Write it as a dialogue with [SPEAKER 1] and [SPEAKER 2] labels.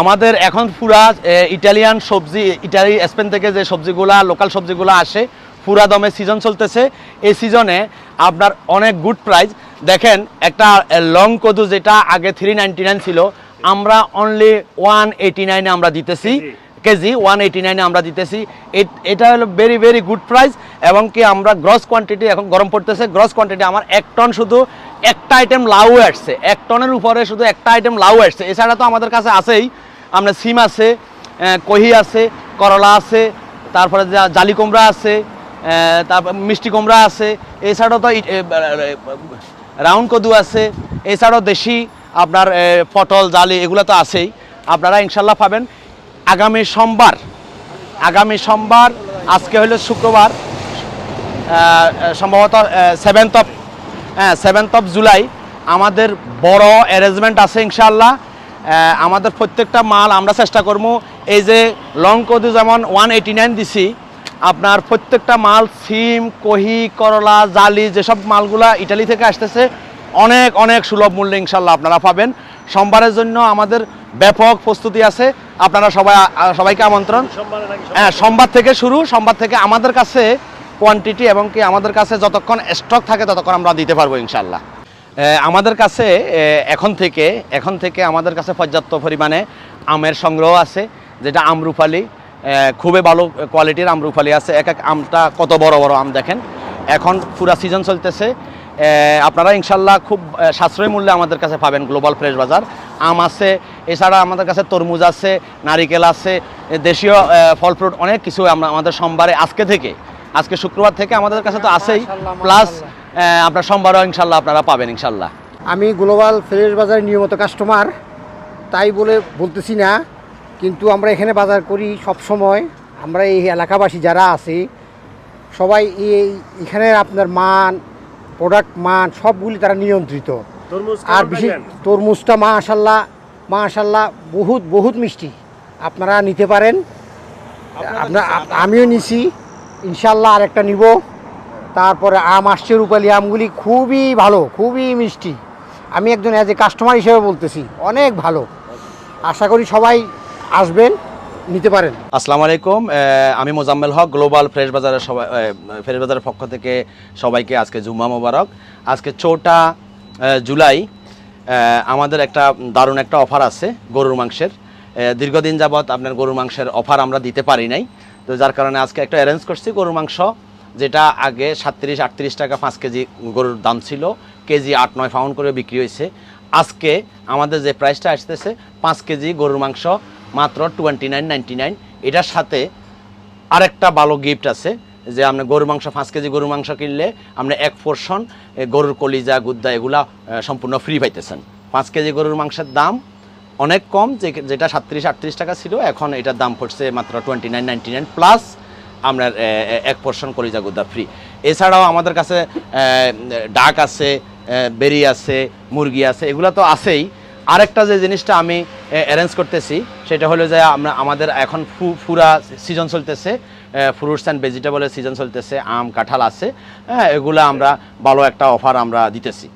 [SPEAKER 1] আমাদের এখন পুরা ইটালিয়ান সবজি, ইটালি, স্পেন থেকে যে সবজিগুলা, লোকাল সবজিগুলো আসে পুরা দমে সিজন চলতেছে। এই সিজনে আপনার অনেক গুড প্রাইস দেখেন, একটা লং কদু যেটা আগে থ্রি নাইনটি নাইন ছিল, আমরা অনলি ওয়ান এইটি নাইনে আমরা দিতেছি। কেজি ওয়ান এইটি নাইনে আমরা দিতেছি। এটা হলো ভেরি ভেরি গুড প্রাইস এবং কি আমরা গ্রস কোয়ান্টিটি এখন গরম পড়তেছে। গ্রস কোয়ান্টিটি আমার এক টন শুধু একটা আইটেম লাউ আসছে। এক টনের উপরে শুধু একটা আইটেম লাউ আসছে। এছাড়া তো আমাদের কাছে আছেই। আমরা সিম আছে কহি আছে, করলা আছে, তারপরে জালি কুমড়া আছে তারপর মিষ্টি কুমড়া আছে। এছাড়াও তো রাউন্ড কদু আছে। এছাড়াও দেশি, আপনার পটল, জালি, এগুলো তো আছেই। আপনারা ইনশাল্লাহ পাবেন। আগামী সোমবার আগামী সোমবার, আজকে হলো শুক্রবার সম্ভবত সেভেন্থ অফ হ্যাঁ সেভেন্থ অফ জুলাই আমাদের বড় অ্যারেঞ্জমেন্ট আছে ইনশাল্লাহ আমাদের প্রত্যেকটা মাল আমরা চেষ্টা করব। এই যে লং কদু যেমন ওয়ান এইটি নাইন দিছি, আপনার প্রত্যেকটা মাল সিম, কহি, করলা, জালি, যেসব মালগুলা ইটালি থেকে আসতেছে, অনেক অনেক সুলভ মূল্যে ইনশাল্লাহ আপনারা পাবেন। সোমবারের জন্য আমাদের ব্যাপক প্রস্তুতি আছে। আপনারা সবাই সবাইকে আমন্ত্রণ। হ্যাঁ সোমবার থেকে শুরু। সোমবার থেকে আমাদের কাছে কোয়ান্টিটি এবং কি আমাদের কাছে যতক্ষণ স্টক থাকে ততক্ষণ আমরা দিতে পারব ইনশাল্লাহ আমাদের কাছে এখন থেকে এখন থেকে আমাদের কাছে পর্যাপ্ত পরিমাণে আমের সংগ্রহ আছে যেটা আমরুফালি খুবই ভালো কোয়ালিটির আমরুফালি আছে। এক এক আমটা কত বড় বড় আম দেখেন। এখন পুরা সিজন চলতেছে। আপনারা ইনশাল্লাহ খুব সাশ্রয়ী মূল্যে আমাদের কাছে পাবেন গ্লোবাল ফ্রেশ বাজার আম আছে এছাড়া আমাদের কাছে তরমুজ আছে নারিকেল আছে দেশীয় ফল ফ্রুট অনেক কিছু আমরা আমাদের সোমবারে আজকে থেকে আজকে শুক্রবার থেকে আমাদের কাছে তো আছেই। প্লাস আপনার সোমবারও ইনশাল্লাহ আপনারা পাবেন ইনশাল্লাহ।
[SPEAKER 2] আমি গ্লোবাল ফ্রেশ বাজারের নিয়মিত কাস্টমার তাই বলে বলতেছি না কিন্তু আমরা এখানে বাজার করি সব সময়। আমরা এই এলাকাবাসী যারা আছি সবাই এই এখানে আপনার মান প্রোডাক্ট মান সবগুলি তারা নিয়ন্ত্রিত। আর বিশেষ? তরমুজটা মাশাল্লাহ মাশাল্লাহ বহুত বহুত মিষ্টি। আপনারা নিতে পারেন। আপনার আমিও নিছি। ইনশাল্লাহ আরেকটা নিব। তারপরে আম আসছে রূপালি আমগুলি খুবই ভালো খুবই মিষ্টি। আমি একজন অ্যাজ এ কাস্টমার হিসেবে বলতেছি অনেক ভালো। আশা করি সবাই আসবেন। নিতে পারেন।
[SPEAKER 1] আসসালামু আলাইকুম আমি মোজাম্মেল হক গ্লোবাল ফ্রেশ বাজারের সবাই ফ্রেশ বাজারের পক্ষ থেকে সবাইকে আজকে জুম্মা মোবারক। আজকে আহ, জুলাই আমাদের একটা দারুণ একটা অফার আছে গরুর মাংসের। দীর্ঘদিন যাবৎ আপনার গরুর মাংসের অফার আমরা দিতে পারি নাই। তো যার কারণে আজকে একটা অ্যারেঞ্জ করছি গরুর মাংস যেটা আগে সাতত্রিশ আটত্রিশ টাকা পাঁচ কেজি গরুর দাম ছিল কেজি আট নয় পাউন্ড করে বিক্রি হয়েছে। আজকে আমাদের যে প্রাইসটা আসতেছে পাঁচ কেজি গরুর মাংস মাত্র টোয়েন্টি নাইন নাইনটি নাইন এটার সাথে আরেকটা ভালো গিফট আছে, যে আপনি গরুর মাংস, পাঁচ কেজি গরুর মাংস কিনলে আপনি এক পোর্শন গরুর কলিজা, গুদ্দা এগুলা সম্পূর্ণ ফ্রি পাইতেছেন। পাঁচ কেজি গরুর মাংসের দাম অনেক কম যেটা সাতত্রিশ, আটত্রিশ টাকা ছিল, এখন এটার দাম পড়ছে মাত্র twenty nine ninety nine plus আপনার এক পোর্শন কলিজা, গুদ্দা ফ্রি এছাড়াও আমাদের কাছে ডাক আছে বেরি আছে, মুরগি আছে, এগুলো তো আছেই। আরেকটা যে জিনিসটা আমি অ্যারেঞ্জ করতেছি। সেটা হলো যে আমরা, আমাদের এখন ফু- ফুরা সিজন চলতেছে। ফ্রুটস অ্যান্ড ভেজিটেবলের সিজন চলতেছে, আম, কাঁঠাল আছে। হ্যাঁ এগুলো আমরা ভালো একটা অফার আমরা দিতেছি।